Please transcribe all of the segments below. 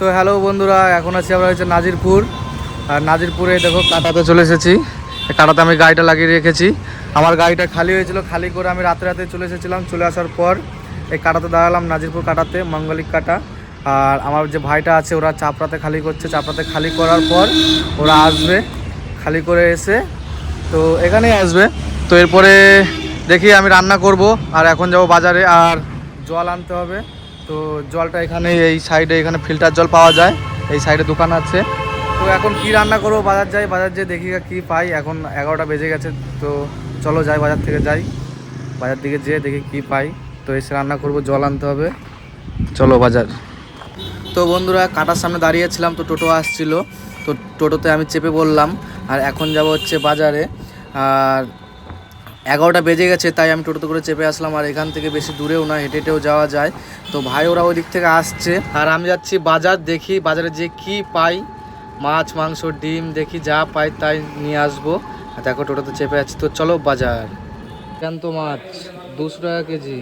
তো হ্যালো বন্ধুরা, এখন আছি আমরা হচ্ছে নাজিরপুর। আর নাজিরপুরে দেখো কাটাতে চলে এসেছি। কাটাতে আমি গাড়িটা লাগিয়ে রেখেছি। আমার গাড়িটা খালি হয়েছিল, খালি করে আমি রাতে রাতে চলে এসেছিলাম। চলে আসার পর এই কাটাতে দাঁড়ালাম, নাজিরপুর কাটাতে, মঙ্গলিক কাটা। আর আমার যে ভাইটা আছে, ওরা চাপড়াতে খালি করছে। চাপড়াতে খালি করার পর ওরা আসবে, খালি করে এসে তো এখানেই আসবে। তো এরপরে দেখি আমি রান্না করব, আর এখন যাব বাজারে। আর জল আনতে হবে। তো জলটা এখানে, এই সাইডে এখানে ফিল্টার জল পাওয়া যায়, এই সাইডে দোকান আছে। তো এখন কি রান্না করব? বাজার যাই, বাজার যেয়ে দেখি কি পাই। এখন এগারোটা বেজে গেছে, তো চলো যাই বাজার থেকে যাই। বাজার দিকে যেয়ে দেখি কি পাই। তো এসে রান্না করব, জল আনতে হবে। চলো বাজার। তো বন্ধুরা, কাটার সামনে দাঁড়িয়েছিলাম, তো টোটো আসছিল। তো টোটোতে আমি চেপে বললাম, আর এখন যাব হচ্ছে বাজারে। আর এগারোটা বেজে গেছে তাই আমি টোটোতে করে চেপে আসলাম আর এখান থেকে বেশি দূরেও না হেঁটে হেঁটেও যাওয়া যায়। তো ভাই ওরা ওই দিক থেকে আসছে। আর আমি যাচ্ছি বাজার দেখি বাজারে যে কি পাই। মাছ মাংস ডিম দেখি যা পাই তাই নিয়ে আসব। আর দেখো টোটোতে চেপে আছি তো চলো বাজার। জ্যান্ত মাছ দুশো টাকা কেজি।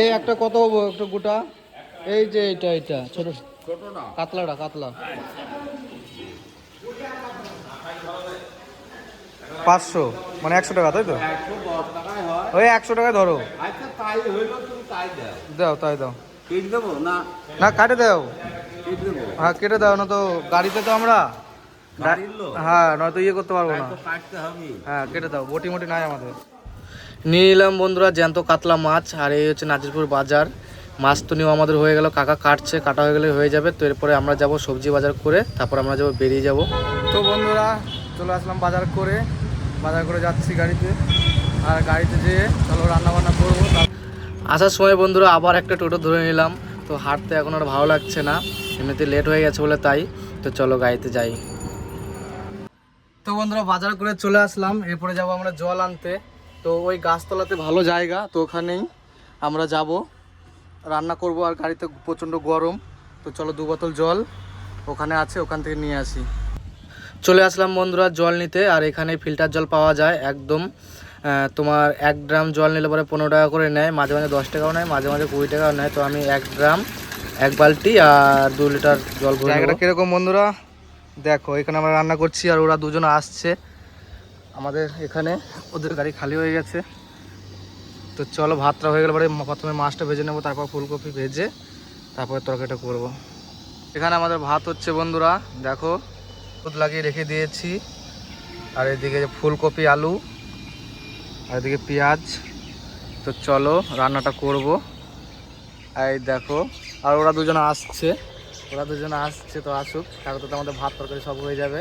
এই একটা কত হব? একটা গোটা? এই যে এটা এটা ছোট কাতলাটা কাতলা। পাঁচশো মানে একশো টাকা তাই তো? ওই একশো টাকা ধরো। আচ্ছা দাও। তাই দাও। না? না কাটে দাও। হ্যাঁ কেটে দাও না তো গাড়িতে তো আমরা হ্যাঁ নয়তো ইয়ে করতে পারব না। হ্যাঁ কেটে দাও বটি মোটি নাই আমাদের। নিয়ে নিলাম বন্ধুরা জ্যান্ত কাতলা মাছ আর এই হচ্ছে নাজিরপুর বাজার। মাছ তো নিয়েও আমাদের হয়ে গেল কাকা কাটছে কাটা হয়ে গেলে হয়ে যাবে। তো এরপরে আমরা যাব সবজি বাজার করে তারপর আমরা যাব বেরিয়ে যাব। তো বন্ধুরা চলে আসলাম বাজার করে। বাজার করে যাচ্ছি গাড়িতে। আর গাড়িতে যেয়ে চলো রান্না বান্না করব আসার সময় বন্ধুরা আবার একটা টোটো ধরে নিলাম। তো হাঁটতে এখন আর ভালো লাগছে না। এমনিতে লেট হয়ে গেছে বলে তাই। তো চলো গাড়িতে যাই। তো বন্ধুরা বাজার করে চলে আসলাম। এরপরে যাব আমরা জল আনতে। তো ওই গাছতলাতে ভালো জায়গা। তো ওখানেই আমরা যাব। রান্না করব আর গাড়িতে প্রচণ্ড গরম। তো চলো দু বোতল জল ওখানে আছে, ওখান থেকে নিয়ে আসি। চলে আসলাম বন্ধুরা জল নিতে আর এখানে ফিল্টার জল পাওয়া যায় একদম তোমার এক ড্রাম জল নিলে পরে পনেরো টাকা করে নেয় মাঝে মাঝে দশ টাকাও নেয় মাঝে মাঝে কুড়ি টাকাও নেয় তো আমি এক ড্রাম এক বালতি আর দু লিটার জল ভরে জায়গাটা কীরকম বন্ধুরা? দেখো এখানে আমরা রান্না করছি আর ওরা দুজন আসছে। আমাদের এখানে ওদের গাড়ি খালি হয়ে গেছে। তো চলো ভাতটা হয়ে গেলে পরে প্রথমে মাছটা ভেজে নেব তারপর ফুলকপি ভেজে তারপরে তরকারিটা করব। এখানে আমাদের ভাত হচ্ছে বন্ধুরা দেখো। দুধ লাগিয়ে রেখে দিয়েছি। আর এদিকে ফুলকপি, আলু, আর এদিকে পেঁয়াজ। তো চলো রান্নাটা করব। এই দেখো, আর ওরা দুজন আসছে। ওরা দুজন আসছে, তো আসুক। তারপর তো আমাদের ভাত তরকারি সব হয়ে যাবে।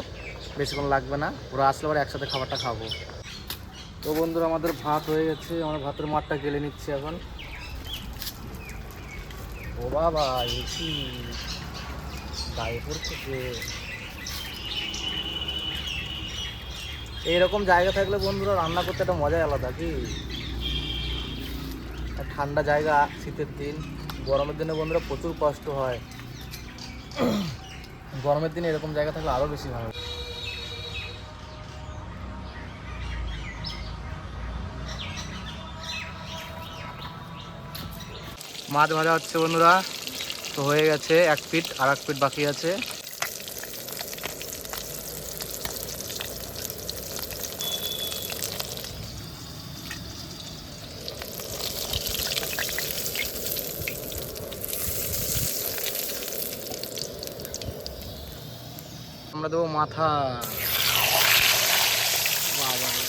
বেশিক্ষণ লাগবে না। ওরা আসলে পরে একসাথে খাবারটা খাব। তো বন্ধুরা, আমাদের ভাত হয়ে গেছে। আমরা ভাতের মাঠটা গেলে নিচ্ছি এখন। ও বাবা এসি গায়ে পড়ছে যে এইরকম জায়গা থাকলে বন্ধুরা রান্না করতে একটা মজাই আলাদা, কি? ঠান্ডা জায়গা, শীতের দিন, গরমের দিনে বন্ধুরা প্রচুর কষ্ট হয়। গরমের দিনে এরকম জায়গা থাকলে আরও বেশি ভালো। মাছ ভাজা হচ্ছে বন্ধুরা, তো হয়ে গেছে এক পিট আর এক পিট বাকি আছে। আমরা দেবো মাথা বাবারে।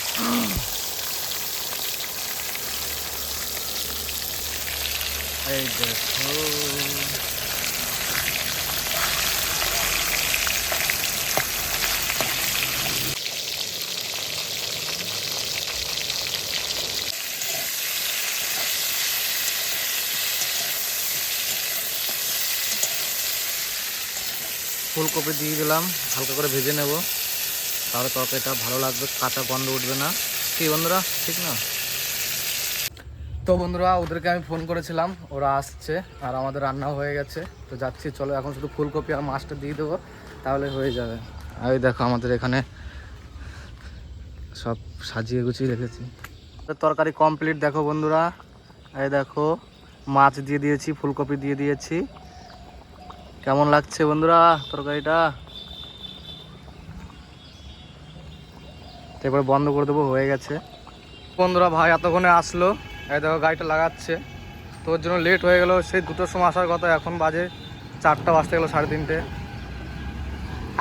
এই দেখো ফুলকপি দিয়ে দিলাম, হালকা করে ভেজে নেব। তাহলে তরকারিটা ভালো লাগবে, কাঁচা গন্ধ উঠবে না। কি বন্ধুরা, ঠিক না? তো বন্ধুরা, ওদেরকে আমি ফোন করেছিলাম, ওরা আসছে আর আমাদের রান্নাও হয়ে গেছে। তো যাচ্ছি, চলো এখন শুধু ফুলকপি আর মাছটা দিয়ে দেবো, তাহলে হয়ে যাবে। আর দেখো আমাদের এখানে সব সাজিয়ে গুছিয়ে রেখেছি। তরকারি কমপ্লিট দেখো বন্ধুরা। এই দেখো, মাছ দিয়ে দিয়েছি, ফুলকপি দিয়ে দিয়েছি। কেমন লাগছে বন্ধুরা তরকারিটা? তারপরে বন্ধ করে দেবো, হয়ে গেছে। বন্ধুরা ভাই এতক্ষণে আসলো, এই দেখো গাড়িটা লাগাচ্ছে। তোর জন্য লেট হয়ে গেল, সেই দুটোর সময় আসার কথা, এখন বাজে চারটা বাজতে গেলো সাড়ে তিনটে।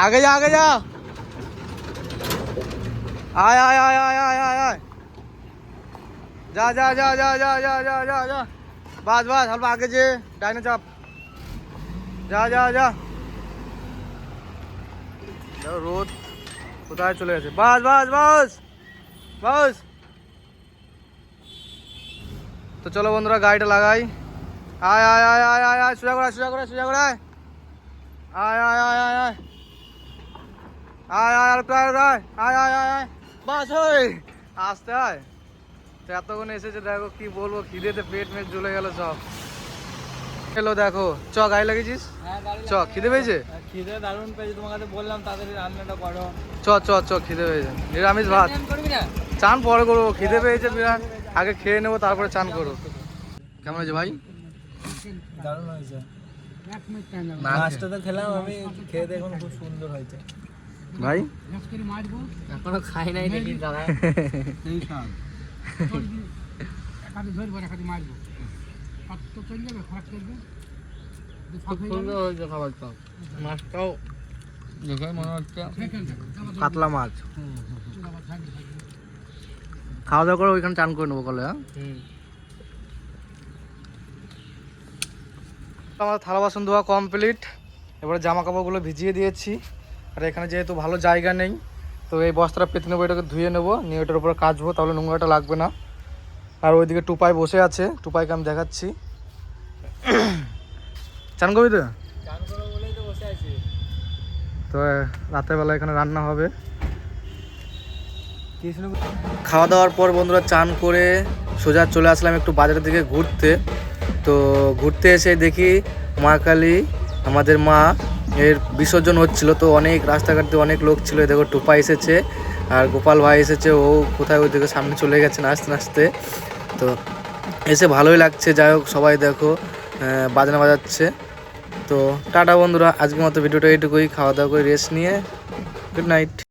আগে যা আগে যা! আয় আয় আয় আয় আয় আয় আয়! যা যা যা যা যা যা যা যা যা! বাস বাস, অল্প আগে যে ডাইনে চাপ। যা যা যা রোদ কোথায় চলে গেছে বাস বাস বাস বাস তো চলো বন্ধুরা গাড়িটা লাগাই আয় আয় আয় আয় আয় আয় সোজা করে সোজা করে সোজা করে আয় আয় আয় আয় আয় আয় আয় আর আয় আয় আয় আয় বাস ওই আসতে আয় তো এতক্ষণ এসেছে দেখো কি বলব খিদেতে পেট মেট জ্বলে গেল সব এলো দেখো। চ গাড়ি লাগিয়েছিস? চ খিদে পেয়েছে? খিদে দারুণ পেয়েছে তোমার কাছে বললাম তাড়াতাড়ি রান্নাটা করো। চ চ চ খিদে পেয়েছে। নিরামিষ ভাত। চান পরে করব খিদে পেয়েছে বিরাট। আগে খেয়ে নেব তারপরে চান করো কেমন হয়েছে ভাই? দারুণ হয়েছে। মাছটা তো খেলাম আমি খেয়ে দেখুন খুব সুন্দর হয়েছে। ভাই? এখনও খাই নাই দেখি দাদা। মাছটাও দেখে মনে হচ্ছে কাতলা মাছ। খাওয়া দাওয়া করে ওইখানে চান করে নেব কলে হ্যাঁ? আমার থালা বাসন ধোয়া কমপ্লিট। এবারে জামা কাপড়গুলো ভিজিয়ে দিয়েছি। আর এখানে যেহেতু ভালো জায়গা নেই তো এই বস্তাটা পেতে নেব এটাকে ধুয়ে নেব। নিয়ে ওটার উপরে কাচবো তাহলে নোংরাটা লাগবে না। আর ওইদিকে টুপাই বসে আছে। টুপাইকে আমি দেখাচ্ছি। চান করবি তো? তো বসে তো রাতের বেলা এখানে রান্না হবে। খাওয়া দাওয়ার পর বন্ধুরা চান করে সোজা চলে আসলাম একটু বাজারের দিকে ঘুরতে। তো ঘুরতে এসে দেখি মা কালী আমাদের মা এর বিসর্জন হচ্ছিল। তো অনেক রাস্তাঘাট অনেক লোক ছিল। দেখো টুপা এসেছে। আর গোপাল ভাই এসেছে, ও কোথায় ওই দিকে সামনে চলে গেছে নাচতে নাচতে। তো এসে ভালোই লাগছে, যাই হোক সবাই দেখো বাজনা বাজাচ্ছে। তো টাটা বন্ধুরা, আজকের মতো ভিডিওটা এইটুকুই, খাওয়া দাওয়া করে রেস্ট নিয়ে গুড নাইট